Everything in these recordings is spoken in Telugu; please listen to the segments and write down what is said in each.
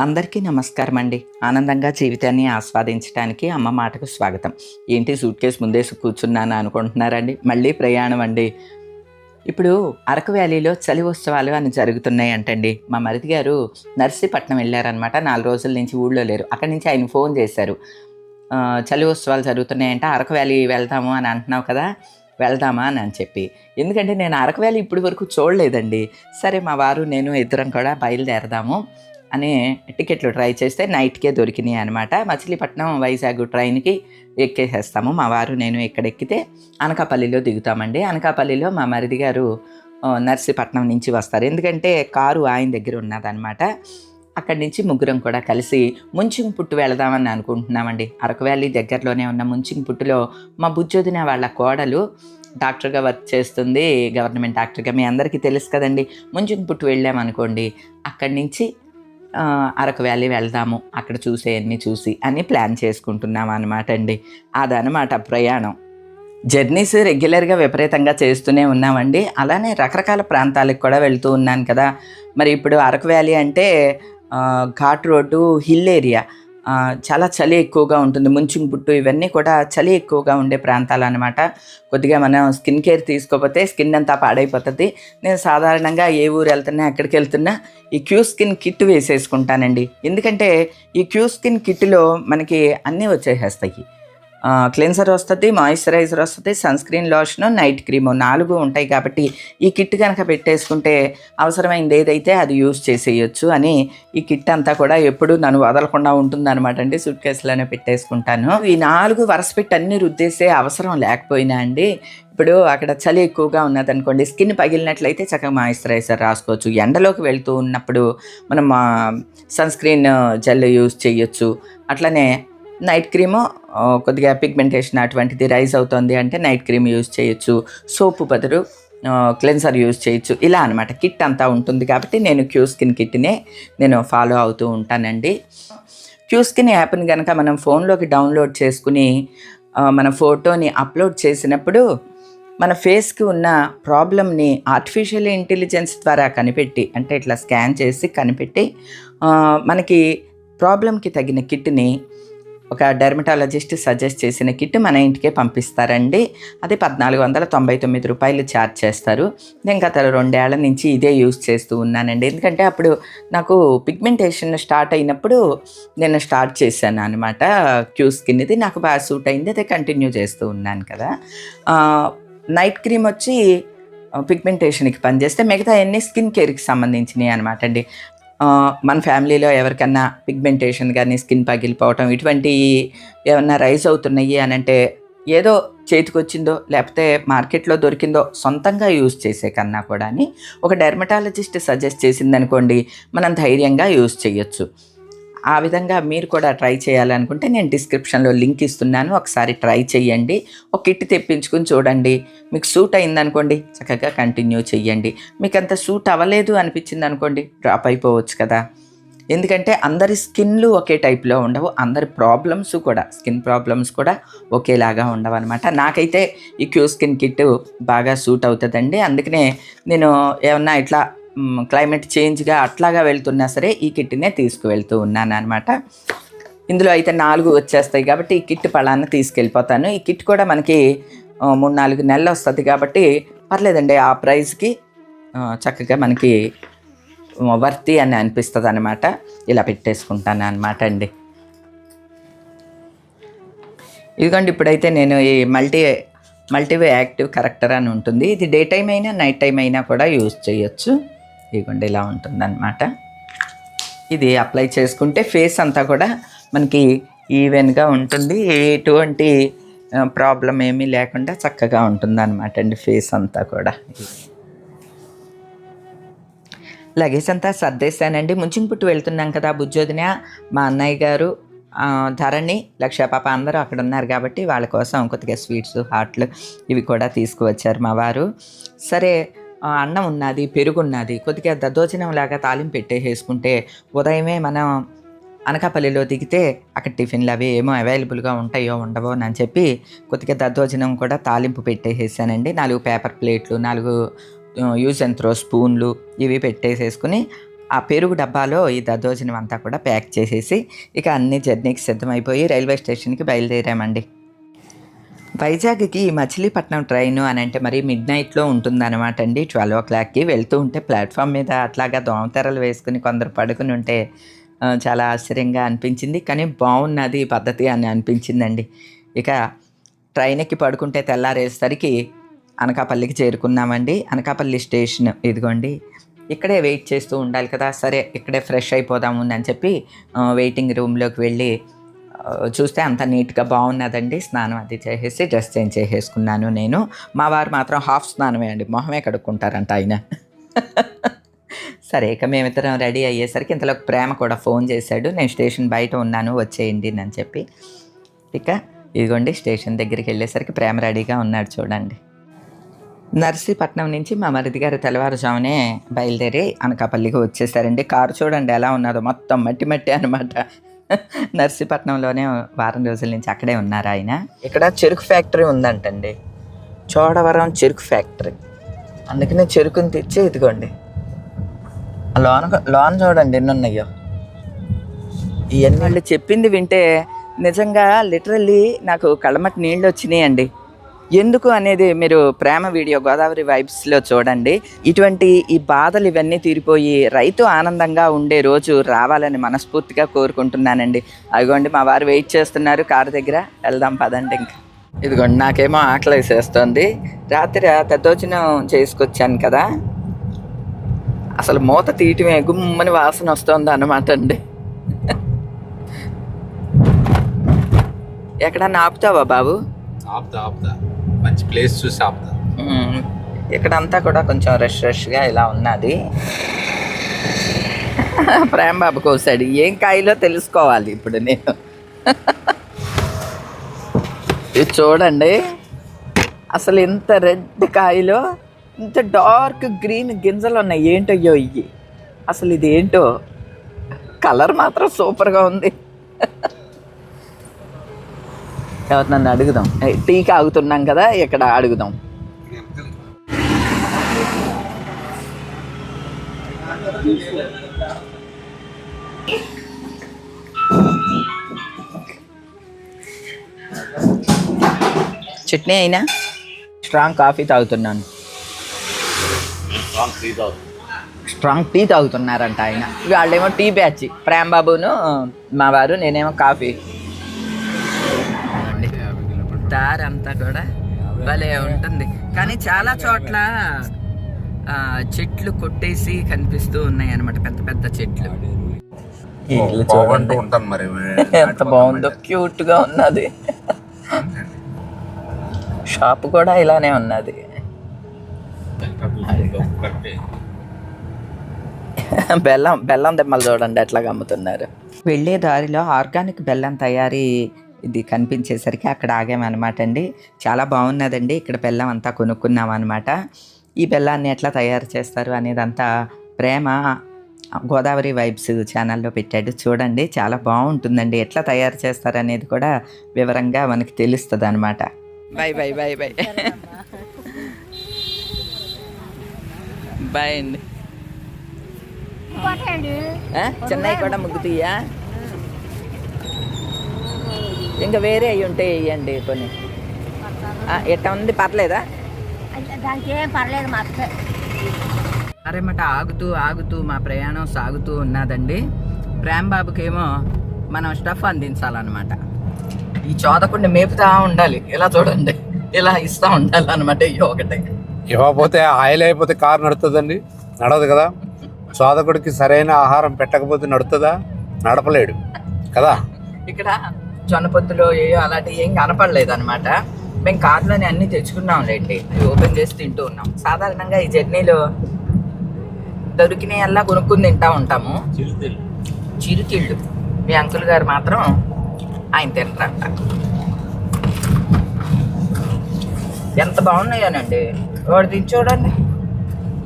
అందరికీ నమస్కారం అండి ఆనందంగా జీవితాన్ని ఆస్వాదించడానికి అమ్మ మాటకు స్వాగతం. ఏంటి సూట్ కేసు ముందేసి కూర్చున్నాను అనుకుంటున్నారండి? మళ్ళీ ప్రయాణం అండి. ఇప్పుడు అరకు వ్యాలీలో చలి ఉత్సవాలు అని జరుగుతున్నాయి అంటండి మా మరిది గారు నర్సీపట్నం వెళ్ళారనమాట నాలుగు రోజుల నుంచి ఊళ్ళో లేరు. అక్కడి నుంచి ఆయన ఫోన్ చేశారు. చలి ఉత్సవాలు జరుగుతున్నాయంటే. అరకు వ్యాలీ వెళ్తాము అని అంటున్నావు కదా వెళ్దామా అని అని చెప్పి. ఎందుకంటే నేను అరకు వ్యాలీ ఇప్పటి వరకు చూడలేదండి. సరే మా వారు నేను ఇద్దరం కూడా బయలుదేరదాము. అని టికెట్లు ట్రై చేస్తే నైట్కే దొరికినాయి అనమాట మచిలీపట్నం వైజాగ్ ట్రైన్కి ఎక్కేసేస్తాము. మా వారు నేను ఇక్కడ ఎక్కితే అనకాపల్లిలో దిగుతామండి. అనకాపల్లిలో మా మరిది గారు నర్సీపట్నం నుంచి వస్తారు. ఎందుకంటే కారు ఆయన దగ్గర ఉన్నదనమాట అక్కడి నుంచి ముగ్గురం కూడా కలిసి ముంచింగ్ పుట్టు వెళదామని అనుకుంటున్నామండి. అరకు వ్యాలీ దగ్గరలోనే ఉన్న ముంచింగ్ పుట్టులో మా బుజ్జొదిన వాళ్ళ కోడలు డాక్టర్గా వర్క్ చేస్తుంది. గవర్నమెంట్ డాక్టర్గా. మీ అందరికీ తెలుసు కదండి. ముంచింగ్ పుట్టు వెళ్ళామనుకోండి అక్కడి నుంచి అరకు వ్యాలీ వెళ్దాము అక్కడ చూసేయన్నీ చూసి అని ప్లాన్ చేసుకుంటున్నాం అనమాట అండి. అదనమాట ప్రయాణం. జర్నీస్ రెగ్యులర్గా విపరీతంగా చేస్తూనే ఉన్నామండి. అలానే రకరకాల ప్రాంతాలకు కూడా వెళ్తూ ఉన్నాను కదా. మరి ఇప్పుడు అరకు వ్యాలీ అంటే ఘాట్ రోడ్డు హిల్ ఏరియా. చాలా చలి ఎక్కువగా ఉంటుంది. ముంచింగ్ పుట్టు ఇవన్నీ కూడా చలి ఎక్కువగా ఉండే ప్రాంతాలు అనమాట కొద్దిగా మనం స్కిన్ కేర్ తీసుకోకపోతే స్కిన్ అంతా పాడైపోతుంది. నేను సాధారణంగా ఏ ఊరు వెళ్తున్నా ఎక్కడికి వెళ్తున్నా ఈ క్యూ స్కిన్ కిట్ వేసేసుకుంటానండి. ఎందుకంటే ఈ క్యూ స్కిన్ కిట్లో మనకి అన్నీ వచ్చేసేస్తాయి. క్లెన్సర్ వస్తుంది మాయిశ్చరైజర్ వస్తుంది sunscreen lotion night cream నాలుగు ఉంటాయి కాబట్టి ఈ కిట్ కనుక పెట్టేసుకుంటే అవసరమైంది ఏదైతే అది యూజ్ చేసేయచ్చు అని ఈ కిట్ అంతా కూడా ఎప్పుడు నన్ను వదలకుండా ఉంటుందన్నమాట అండి. సూట్ కేసులోనే పెట్టేసుకుంటాను. ఈ నాలుగు వరస పెట్టి అన్ని రుద్దేసే అవసరం లేకపోయినా అండి. ఇప్పుడు అక్కడ చలి ఎక్కువగా ఉన్నదనుకోండి స్కిన్ పగిలినట్లయితే చక్కగా మాయిశ్చరైజర్ రాసుకోవచ్చు. ఎండలోకి వెళ్తూ ఉన్నప్పుడు మనం సన్ స్క్రీన్ జెల్ యూస్ చేయొచ్చు. అట్లనే నైట్ క్రీము కొద్దిగా పిగ్మెంటేషన్ అటువంటిది రైజ్ అవుతుంది అంటే నైట్ క్రీమ్ యూజ్ చేయొచ్చు సోపు బదులు క్లెన్సర్ యూజ్ చేయొచ్చు ఇలా అనమాట కిట్ అంతా ఉంటుంది కాబట్టి నేను క్యూ స్కిన్ కిట్నే నేను ఫాలో అవుతూ ఉంటానండి. క్యూ స్కిన్ యాప్ని కనుక మనం ఫోన్లోకి డౌన్లోడ్ చేసుకుని మన ఫోటోని అప్లోడ్ చేసినప్పుడు మన ఫేస్కి ఉన్న ప్రాబ్లమ్ని ఆర్టిఫిషియల్ ఇంటెలిజెన్స్ ద్వారా కనిపెట్టి అంటే ఇట్లా స్కాన్ చేసి కనిపెట్టి మనకి ప్రాబ్లంకి తగిన కిట్ని ఒక డెర్మటాలజిస్ట్ సజెస్ట్ చేసిన కిట్ మన ఇంటికే పంపిస్తారండి. అది పద్నాలుగు వందల తొంభై తొమ్మిది రూపాయలు ఛార్జ్ చేస్తారు. నేను గత రెండేళ్ళ నుంచి ఇదే యూస్ చేస్తూ ఉన్నానండి. ఎందుకంటే అప్పుడు నాకు పిగ్మెంటేషన్ స్టార్ట్ అయినప్పుడు నేను స్టార్ట్ చేశాను అనమాట క్యూ స్కిన్ ఇది నాకు బాగా సూట్ అయింది. అదే కంటిన్యూ చేస్తూ ఉన్నాను కదా. నైట్ క్రీమ్ వచ్చి పిగ్మెంటేషన్కి పనిచేస్తే మిగతా అన్ని స్కిన్ కేర్కి సంబంధించినవి అనమాట అండి. మన ఫ్యామిలీలో ఎవరికన్నా పిగ్మెంటేషన్ కానీ స్కిన్ పగిలిపోవటం ఇటువంటి ఏమన్నా రైజ్ అవుతున్నాయి అని అంటే ఏదో చేతికొచ్చిందో లేకపోతే మార్కెట్లో దొరికిందో సొంతంగా యూజ్ చేసే కన్నా కూడా అని ఒక డెర్మటాలజిస్ట్ సజెస్ట్ చేసిందనుకోండి మనం ధైర్యంగా యూజ్ చేయొచ్చు. ఆ విధంగా మీరు కూడా ట్రై చేయాలనుకుంటే నేను డిస్క్రిప్షన్లో లింక్ ఇస్తున్నాను. ఒకసారి ట్రై చేయండి. ఒక కిట్ తెప్పించుకుని చూడండి. మీకు సూట్ అయిందనుకోండి చక్కగా కంటిన్యూ చెయ్యండి మీకు అంత సూట్ అవ్వలేదు అనిపించింది అనుకోండి డ్రాప్ అయిపోవచ్చు కదా. ఎందుకంటే అందరి స్కిన్లు ఒకే టైప్లో ఉండవు అందరి ప్రాబ్లమ్స్ కూడా స్కిన్ ప్రాబ్లమ్స్ కూడా ఒకేలాగా ఉండవు అనమాట నాకైతే ఈ క్యూ స్కిన్ కిట్ బాగా సూట్ అవుతుందండి. అందుకనే నేను ఏమన్నా ఇట్లా క్లైమేట్ చేంజ్గా అట్లాగా వెళ్తున్నా సరే ఈ కిట్నే తీసుకువెళ్తూ ఉన్నాను అనమాట ఇందులో అయితే నాలుగు వచ్చేస్తాయి కాబట్టి ఈ కిట్ పలానా తీసుకెళ్ళిపోతాను. ఈ కిట్ కూడా మనకి మూడు నాలుగు నెలలు వస్తుంది కాబట్టి పర్లేదండి ఆ ప్రైస్కి చక్కగా మనకి వర్తి అని అనిపిస్తుంది అనమాట ఇలా పెట్టేసుకుంటాను అనమాట అండి. ఇదిగోండి ఇప్పుడైతే నేను ఈ మల్టీ మల్టీవే యాక్టివ్ కరెక్టర్ అని ఉంటుంది. ఇది డే టైం అయినా నైట్ టైం అయినా కూడా యూజ్ చేయొచ్చు. ఇదిగోండి ఇలా ఉంటుందన్నమాట. ఇది అప్లై చేసుకుంటే ఫేస్ అంతా కూడా మనకి ఈవెన్గా ఉంటుంది. ఎటువంటి ప్రాబ్లం ఏమీ లేకుండా చక్కగా ఉంటుంది అనమాట అండి ఫేస్ అంతా కూడా. లగేజ్ అంతా సర్దేశానండి. ముంచింపుట్టు వెళ్తున్నాం కదా బుజ్జోదిన మా అన్నయ్య గారు ధరణి లక్ష పాప అందరూ అక్కడ ఉన్నారు కాబట్టి వాళ్ళ కోసం కొద్దిగా స్వీట్స్ హాట్లు ఇవి కూడా తీసుకువచ్చారు మా వారు. సరే అన్నం ఉన్నది పెరుగున్నది కొద్దిగా దద్దోచనం లాగా తాలింపు పెట్టేసుకుంటే ఉదయమే మనం అనకాపల్లిలో దిగితే అక్కడ టిఫిన్లు అవి ఏమో అవైలబుల్గా ఉంటాయో ఉండవో అని చెప్పి కొద్దిగా దద్దోజనం కూడా తాలింపు పెట్టేసేసానండి. నాలుగు పేపర్ ప్లేట్లు నాలుగు యూజ్ అండ్ త్రో స్పూన్లు ఇవి పెట్టేసేసుకుని ఆ పెరుగు డబ్బాలో ఈ దద్దోజనం అంతా కూడా ప్యాక్ చేసేసి ఇక అన్ని జర్నీకి సిద్ధమైపోయి రైల్వే స్టేషన్కి బయలుదేరామండి. వైజాగ్కి ఈ మచిలీపట్నం ట్రైన్ అని అంటే మరి మిడ్ నైట్లో ఉంటుందన్నమాట అండి. ట్వెల్వ్ ఓ క్లాక్కి వెళ్తూ ఉంటే ప్లాట్ఫామ్ మీద అట్లాగా దోమతెరలు వేసుకుని కొందరు పడుకుని ఉంటే చాలా ఆశ్చర్యంగా అనిపించింది. కానీ బాగున్నది పద్ధతి అని అనిపించిందండి. ఇక ట్రైన్ ఎక్కి పడుకుంటే తెల్లారేసరికి అనకాపల్లికి చేరుకున్నామండి. అనకాపల్లి స్టేషన్ ఇదిగోండి. ఇక్కడే వెయిట్ చేస్తూ ఉండాలి కదా సరే ఇక్కడే ఫ్రెష్ అయిపోదాము అని చెప్పి వెయిటింగ్ రూమ్లోకి వెళ్ళి చూస్తే అంత నీట్గా బాగున్నదండి. స్నానం అది చేసేసి డ్రెస్ చేంజ్ చేసేసుకున్నాను నేను. మా వారు మాత్రం హాఫ్ స్నానమే అండి. మొహమే కడుక్కుంటారంట ఆయన. సరే ఇక మేమిద్దరం రెడీ అయ్యేసరికి ఇంతలో ప్రేమ కూడా ఫోన్ చేశాడు. నేను స్టేషన్ బయట ఉన్నాను వచ్చేయండి అని చెప్పి. ఇక ఇదిగోండి స్టేషన్ దగ్గరికి వెళ్ళేసరికి ప్రేమ రెడీగా ఉన్నాడు చూడండి. నర్సీపట్నం నుంచి మా మరిది గారు తెల్లవారుజామునే బయలుదేరి అనకాపల్లికి వచ్చేసారండి. కారు చూడండి ఎలా ఉన్నదో మొత్తం మట్టి మట్టి అనమాట నర్సీపట్నంలోనే వారం రోజుల నుంచి అక్కడే ఉన్నారు ఆయన. ఇక్కడ చెరుకు ఫ్యాక్టరీ ఉందంటండి. చోడవరం చెరుకు ఫ్యాక్టరీ. అందుకనే చెరుకుని తెచ్చి ఇదిగోండి. లోన లోన్ చూడండి ఎన్ని ఉన్నాయో ఇవన్నీ వాళ్ళు చెప్పింది వింటే నిజంగా లిటరల్లీ నాకు కళ్ళమట్టి నీళ్ళు వచ్చినాయండి. ఎందుకు అనేది మీరు ప్రేమ వీడియో గోదావరి వైబ్స్లో చూడండి. ఇటువంటి ఈ బాధలు ఇవన్నీ తీరిపోయి రైతు ఆనందంగా ఉండే రోజు రావాలని మనస్ఫూర్తిగా కోరుకుంటున్నానండి. అదిగోండి మా వారు వెయిట్ చేస్తున్నారు కారు దగ్గర. వెళ్దాం పదండి ఇంకా. ఇదిగోండి నాకేమో ఆకలి వేసేస్తుంది. రాత్రి దద్దోజనం చేసుకొచ్చాను కదా. అసలు మూత తీయటమే గుమ్మని వాసన వస్తుంది అన్నమాట అండి. ఎక్కడన్నా ఆపుతావా బాబు? ఆపుదా ఆపుదా మంచి ప్లేస్ చూసి ఆపుదా ఇక్కడంతా కూడా కొంచెం రష్ రష్గా ఇలా ఉన్నది. ప్రేమ్ బాబు కోసాడు ఏం కాయలో తెలుసుకోవాలి ఇప్పుడు నేను. ఇది చూడండి. అసలు ఇంత రెడ్ కాయలో ఇంత డార్క్ గ్రీన్ గింజలు ఉన్నాయి. ఏంటయ్యో ఇవి? అసలు ఇది ఏంటో కలర్ మాత్రం సూపర్గా ఉంది. ఎవరు నన్ను అడుగుదాం. టీకి ఆగుతున్నాం కదా ఇక్కడ అడుగుదాం. చట్నీ అయినా? స్ట్రాంగ్ కాఫీ తాగుతున్నాను. స్ట్రాంగ్ టీ తాగుతున్నారంట ఆయన. వాళ్ళేమో టీ బ్యాచ్. ప్రేమ్ బాబును మా వారు నేనేమో కాఫీ. దారి అంతా కూడా భలే ఉంటుంది. కానీ చాలా చోట్ల ఆ, చెట్లు కొట్టేసి కనిపిస్తూ ఉన్నాయి అనమాట పెద్ద పెద్ద చెట్లు. చూడండి. మరి. ఎంత బాగుందో క్యూట్గా ఉన్నది. షాప్ కూడా ఇలానే ఉన్నది. బెల్లం బెల్లం దెమ్మలు చూడండి ఎట్లా అమ్ముతున్నారు. వెళ్ళే దారిలో ఆర్గానిక్ బెల్లం తయారీ ఇది కనిపించేసరికి అక్కడ ఆగామన్నమాట అండి. చాలా బాగున్నదండి. ఇక్కడ బెల్లం అంతా కొనుక్కున్నాం అనమాట ఈ బెల్లాన్ని ఎట్లా తయారు చేస్తారు అనేదంతా ప్రేమ గోదావరి వైబ్స్ ఛానల్లో పెట్టాడు. చూడండి చాలా బాగుంటుందండి. ఎట్లా తయారు చేస్తారు అనేది కూడా వివరంగా మనకి తెలుస్తుంది అనమాట bye bye bye. Bye bye అండి? చెన్నై కూడా ముగ్గుతీయా? ఇంకా వేరే అవి ఉంటే వేయండి కొన్ని. ఆ, ఎట్లా ఉంది? పర్లేదా? దానికి ఏం పర్లేదు మా అరేమట ఆగుతూ ఆగుతూ మా ప్రయాణం సాగుతూ ఉన్నదండి. ప్రేమ్ బాబుకేమో మనం స్టఫ్ అందించాలన్నమాట. ఈ చోదకుండా మేపుతా ఉండాలి. ఇలా చూడండి? ఇలా ఇస్తా ఉండాలి అనమాట ఈ ఒకటి. ఇవ్వకపోతే ఆయిల్ అయిపోతే కారు నడుతుందండి. నడవదు కదా. సోదకుడికి సరైన ఆహారం పెట్టకపోతే నడుతుందా? నడపలేడు. కదా? ఇక్కడ జొన్న పొత్తులు ఏయో అలాంటివి ఏం కనపడలేదు అనమాట మేము కార్లోనే అన్ని తెచ్చుకున్నాంలేండి అవి ఓపెన్ చేసి తింటూ ఉన్నాం. సాధారణంగా ఈ జర్నీలో దొరికినవి అలా కొనుక్కుని తింటా ఉంటాము. చిరుతిళ్ళు. మీ అంకుల్ గారు మాత్రం ఆయన తింటారంట. ఎంత బాగున్నాయోనండి? వాడు తిని చూడండి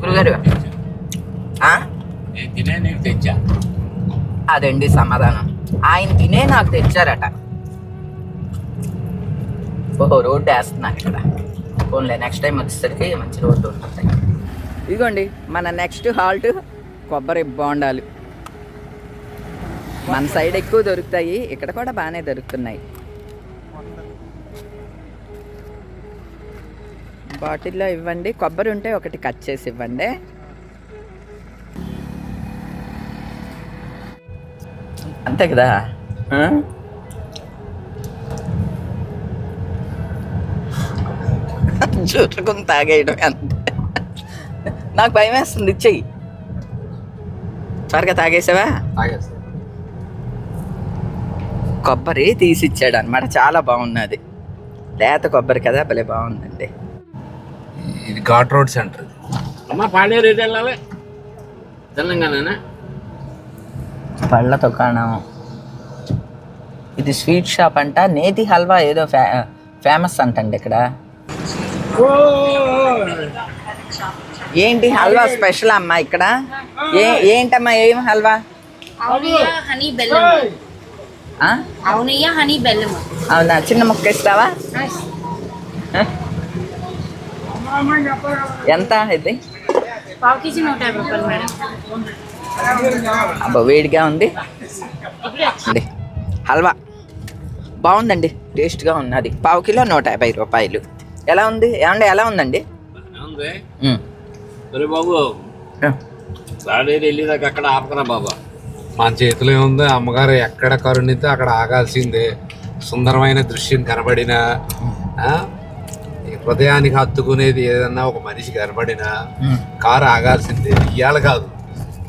గురుగారు అదండి సమాధానం. ఆయన తినే నాకు తెచ్చారట. ఓహో రోడ్డు వేస్తున్నారు ఇక్కడ. ఫోన్లే నెక్స్ట్ టైం వచ్చేసరికి మంచి రోడ్డు ఉంటుంది. ఇదిగోండి మన నెక్స్ట్ హాల్ట్ కొబ్బరి బోండాలు. మన సైడ్ ఎక్కువ దొరుకుతాయి ఇక్కడ కూడా బాగానే దొరుకుతున్నాయి. బాటిల్లో ఇవ్వండి కొబ్బరి ఉంటే ఒకటి కట్ చేసి ఇవ్వండి. అంతే కదా? చుట్టుకుని తాగేయడం అంతే నాకు భయం వేస్తుంది ఇచ్చేయి త్వరగా తాగేసావా? కొబ్బరి తీసిచ్చాడు అనమాట చాలా బాగున్నది. లేత కొబ్బరి కదా భలే బాగుందండి. ఇది ఘాట్ రోడ్ సెంటర్. అమ్మ పాడేరు ఎటు వెళ్ళాలి? తెలంగాణ పళ్ళ దుకాణం. ఇది స్వీట్ షాప్ అంట నేతి హల్వా ఏదో ఫే ఫేమస్ అంటండి ఇక్కడ. ఏంటి హల్వా స్పెషల్ అమ్మా ఇక్కడ? ఏ ఏంటమ్మా ఏం హల్వా? హనీ బెల్లం? అవునయ్య హనీ బెల్లం అవునా? చిన్న ముక్క ఇస్తావా? ఎంత ఇది? పావు కేజీ నూట యాభై రూపాయలు మేడం. అబ్బా వేడిగా ఉంది. ఉంది. హల్వా. బాగుందండి టేస్ట్గా ఉన్నది. పావు కిలో నూట యాభై రూపాయలు. ఎలా ఉంది? ఏమండి ఎలా ఉందండి. ఒరే బాబు. వెళ్ళేదాకా అక్కడ ఆపకరా బాబా. మన చేతిలో ఉంది అమ్మగారు ఎక్కడ కరుణితే అక్కడ ఆగాల్సిందే. సుందరమైన దృశ్యం కనబడిన ఆ, ఈ హృదయానికి హత్తుకునేది ఏదన్నా ఒక మనిషి కనబడినా. కారు ఆగాల్సిందే. ఇవాళ కాదు.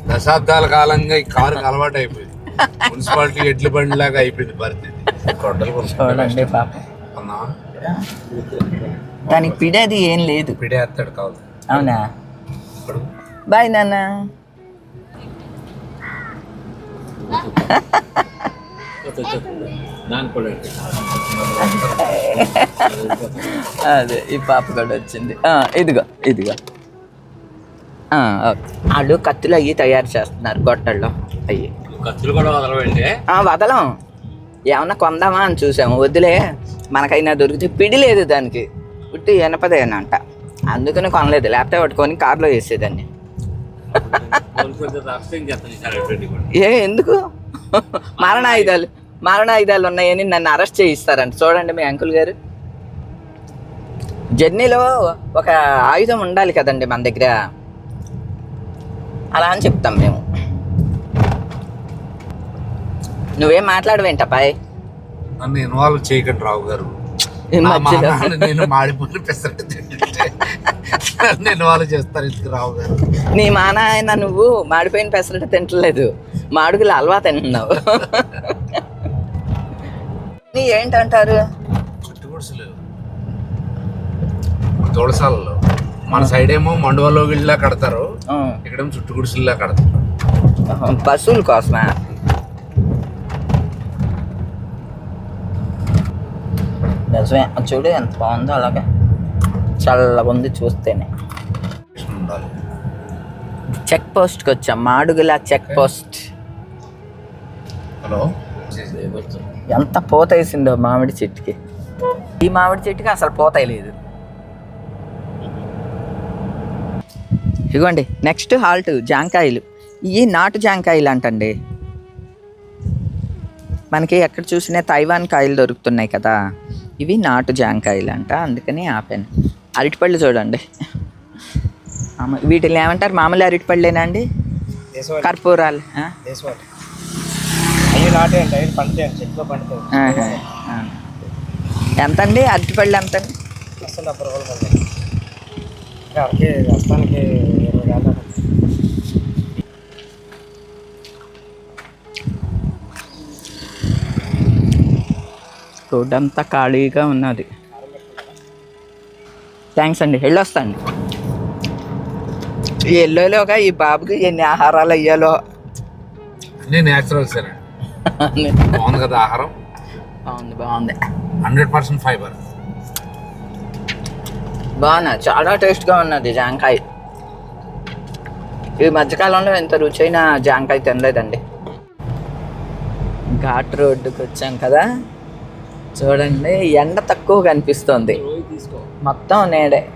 దశాబ్దాల కాలంగా ఈ కారు అలవాటు అయిపోయింది మున్సిపాలిటీ ఎడ్ల బండి లాగా అయిపోయింది పరిస్థితి. కొనుక్కున్నావా? దానికి పిడేది ఏం లేదు. పిడేస్తాడు కాదు అవునా? బాయ్ నాన్న. అదే ఈ పాప కూడా వచ్చింది. ఇదిగో ఇదిగో. వాళ్ళు కత్తులు అయ్యి తయారు చేస్తున్నారు గొట్టల్లో. అయ్యి. ఖర్చులు కూడా వదలవండి. ఆ, వదలం. ఏమన్నా కొందామా అని చూసాము. వద్దులే మనకైనా దొరికితే పిడి లేదు దానికి. ఉట్టి ఎనపదేనంట అందుకని కొనలేదు లేకపోతే పట్టుకొని కార్లో వేసేదాన్ని. ఏ ఎందుకు? మరణ ఆయుధాలు ఎటువంటి ఆయుధాలు ఏ ఎందుకు ఉన్నాయని నన్ను అరెస్ట్ చేయిస్తారంట. చూడండి మీ అంకుల్ గారు. జర్నీలో ఒక ఆయుధం ఉండాలి కదండి మన దగ్గర. అలా అని చెప్తాం మేము. నువ్వేం మాట్లాడవేంటపాయ్ నన్ను ఇన్వాల్వ్ చేయకండి రావు గారు. నేను మాడిపోయిన పెసరట్టు నన్ను ఇన్వాల్వ్ చేస్తారు ఇంటికి రావు గారు. నీ మా నాయన నువ్వు మాడిపోయిన పెసరట్టు తింటలేదు. మాడుగులు హల్వా తింటున్నావు. నీ ఏంటంటారు? చుట్టుగుడుసులు తోడసాలలో మన సైడ్ ఏమో మండువలో గిళ్ళ కడతారు. ఇక్కడేమో చుట్టుగుడుసుల్లా కడతారు. పశువుల కోసమా? నిజమే. చూడు ఎంత బాగుందో అలాగే చల్లగా ఉంది చూస్తేనే చెక్ పోస్ట్కి వచ్చాం. Madugula check post. హలో? ఎంత పూత వేసిందో మామిడి చెట్టుకి. ఈ మామిడి చెట్టుకి అసలు పూత లేదు. ఇదిగోండి నెక్స్ట్ హాల్ట్ జాంకాయలు. ఇవి నాటు జాంకాయలు అంటండి. మనకి ఎక్కడ చూసినా తైవాన్ కాయలు దొరుకుతున్నాయి కదా. ఇవి నాటు జాంకాయలు అంట అందుకని ఆపాను. అరటిపళ్ళు చూడండి. వీటిని ఏమంటారు? మామూలు అరటిపళ్ళేనా అండి? కర్పూరాలు నాటే అండి అవి పండుతాయి అండి చెట్లో పండుతాయి ఆహా, ఆ. ఎంతండి అరటిపళ్ళు ఎంతండి అసలు డెబ్బై రూపాయలు పడతాయి ఇంకా అరకి వస్తానికి ఇరవై వేల దాకా ఉంది. రోడ్ అంతా ఖాళీగా ఉన్నది. థ్యాంక్స్ అండి వెళ్ళొస్తాండి. ఈ ఎల్లోలోగా ఈ బాబుకి ఎన్ని ఆహారాలు అయ్యాలో? అన్నీ బాగుంది కదా ఆహారం? బాగుంది బాగుంది. Hundred percent fibre. బాగున్నా చాలా టేస్ట్గా ఉన్నది జాంకాయ. ఈ మధ్యకాలంలో ఎంత రుచైన జాంకాయ తినలేదండి. ఘాట్ రోడ్డుకి వచ్చాం కదా? చూడండి ఎండ తక్కువ కనిపిస్తుంది. మొత్తం నేడే.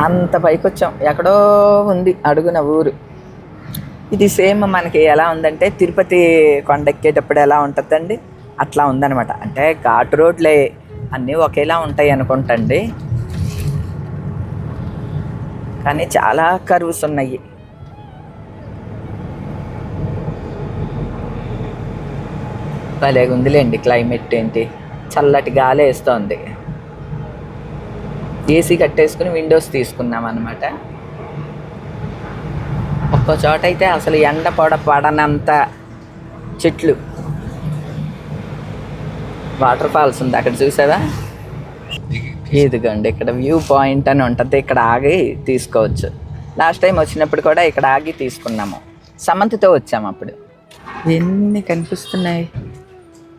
అంత పైకి వచ్చాం ఎక్కడో ఉంది అడుగున ఊరు. ఇది సేమ్ మనకి ఎలా ఉందంటే తిరుపతి కొండ ఎక్కేటప్పుడు ఎలా ఉంటుందండి? అట్లా ఉందన్నమాట. అంటే ఘాటు రోడ్లే అన్నీ ఒకేలా ఉంటాయి అనుకుంటండి. కానీ చాలా కర్వ్స్ ఉన్నాయి. భలే ఉందిలేండి క్లైమేట్ ఏంటి? చల్లటి గాలి వేస్తోంది ఏసీ కట్టేసుకుని విండోస్ తీసుకున్నాం అనమాట ఒక్కో చోట అయితే అసలు ఎండ పొడ పడనంత చెట్లు. వాటర్ ఫాల్స్ ఉంది. అక్కడ చూసావా? ఇదిగోండి ఇక్కడ వ్యూ పాయింట్ అని ఉంటుంది. ఇక్కడ ఆగి తీసుకోవచ్చు. లాస్ట్ టైం వచ్చినప్పుడు కూడా ఇక్కడ ఆగి తీసుకున్నాము. సమంతితో వచ్చాము అప్పుడు. ఎన్ని కనిపిస్తున్నాయి?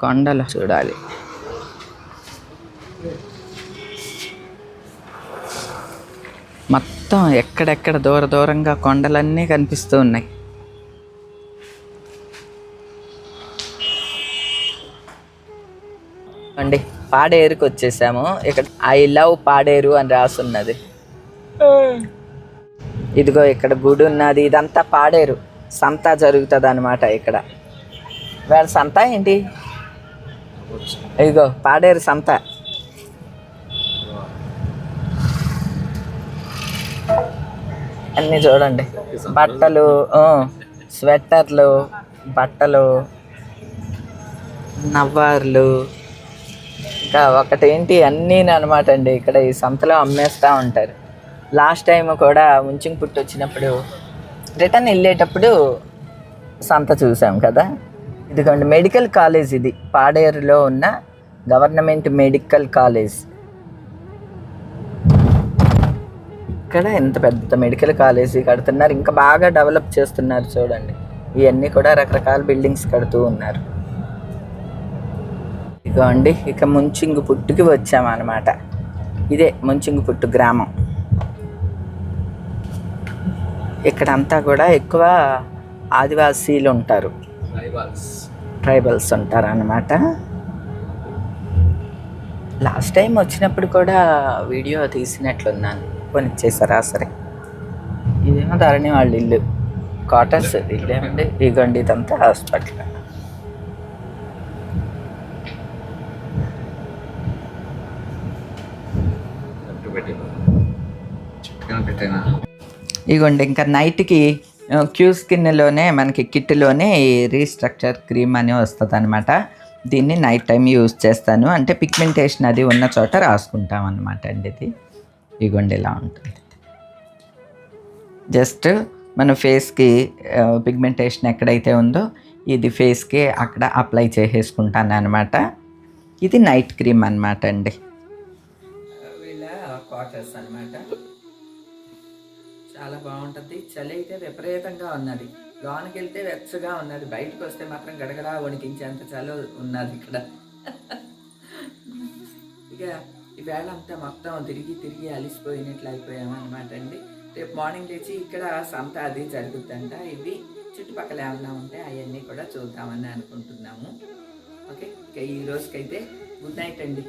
కొండలు చూడాలి. మొత్తం ఎక్కడెక్కడ దూర దూరంగా కొండలన్నీ కనిపిస్తూ ఉన్నాయి. అండి పాడేరుకి వచ్చేసాము. ఇక్కడ ఐ లవ్ పాడేరు అని రాసున్నది. ఇదిగో ఇక్కడ గుడి ఉన్నది. ఇదంతా పాడేరు. సంత జరుగుతుంది అనమాట ఇక్కడ. వేళ సంత ఏంటి? ఇదిగో. పాడేరు సంత. అన్నీ చూడండి. బట్టలు స్వెటర్లు స్వెట్టర్లు బట్టలు నవ్వార్లు. ఇంకా ఒకటేంటి అన్నీ అనమాట అండి. ఇక్కడ ఈ సంతలో అమ్మేస్తూ ఉంటారు. లాస్ట్ టైం కూడా ముంచింగ్ పుట్టి వచ్చినప్పుడు రిటర్న్ వెళ్ళేటప్పుడు సంత చూసాం కదా. ఇదిగోండి మెడికల్ కాలేజ్ ఇది. పాడేరులో ఉన్న గవర్నమెంట్ మెడికల్ కాలేజ్ ఇక్కడ ఎంత పెద్ద మెడికల్ కాలేజీ కడుతున్నారు ఇంకా బాగా డెవలప్ చేస్తున్నారు చూడండి. ఇవన్నీ కూడా రకరకాల బిల్డింగ్స్ కడుతూ ఉన్నారు. ఇదిగోండి ఇక ముంచింగు పుట్టుకి వచ్చామన్నమాట. ఇదే ముంచింగు పుట్టు గ్రామం. ఇక్కడంతా కూడా ఎక్కువ ఆదివాసీలు ఉంటారు. ట్రైబల్స్ ఉంటారు అన్నమాట లాస్ట్ టైం వచ్చినప్పుడు కూడా వీడియో తీసినట్లున్నాను. కొనిచ్చేసారా? సరే. ఇదేమో ధరణి వాళ్ళ ఇల్లు. క్వార్టర్స్ ఇల్లు ఏమండి ఇగోండి ఇదంతా హాస్పిటల్. ఇగోండి ఇంకా నైట్కి క్యూ స్కిన్లోనే మనకి కిట్లోనే ఈ రీస్ట్రక్చర్ క్రీమ్ అని వస్తుంది అనమాట దీన్ని నైట్ టైం యూజ్ చేస్తాను. అంటే పిగ్మెంటేషన్ అది ఉన్న చోట రాసుకుంటాం అనమాట అండి ఇది. ఇగోండి ఇలా ఉంటుంది. జస్ట్ మన ఫేస్కి పిగ్మెంటేషన్ ఎక్కడైతే ఉందో ఇది ఫేస్కి అక్కడ అప్లై చేసేసుకుంటాను అనమాట ఇది నైట్ క్రీమ్ అనమాట అండి. వీళ్ళ క్వార్టర్స్ అనమాట చాలా బాగుంటుంది. చలి అయితే విపరీతంగా ఉన్నది. లోనికి వెళ్తే వెచ్చగా ఉన్నది. బయటకు వస్తే మాత్రం గడగడా వణికించేంత చలి ఉన్నది ఇక్కడ. ఇక ఈవేళ అంతా మొత్తం తిరిగి తిరిగి అలిసిపోయినట్లు అయిపోయాము అనమాట అండి. రేపు మార్నింగ్ లేచి ఇక్కడ సంత అది జరుగుతుందంట. ఇవి చుట్టుపక్కల ఏమన్నా ఉంటే అవన్నీ కూడా చూద్దామని అనుకుంటున్నాము. ఓకే ఇక ఈ రోజుకైతే గుడ్ నైట్ అండి.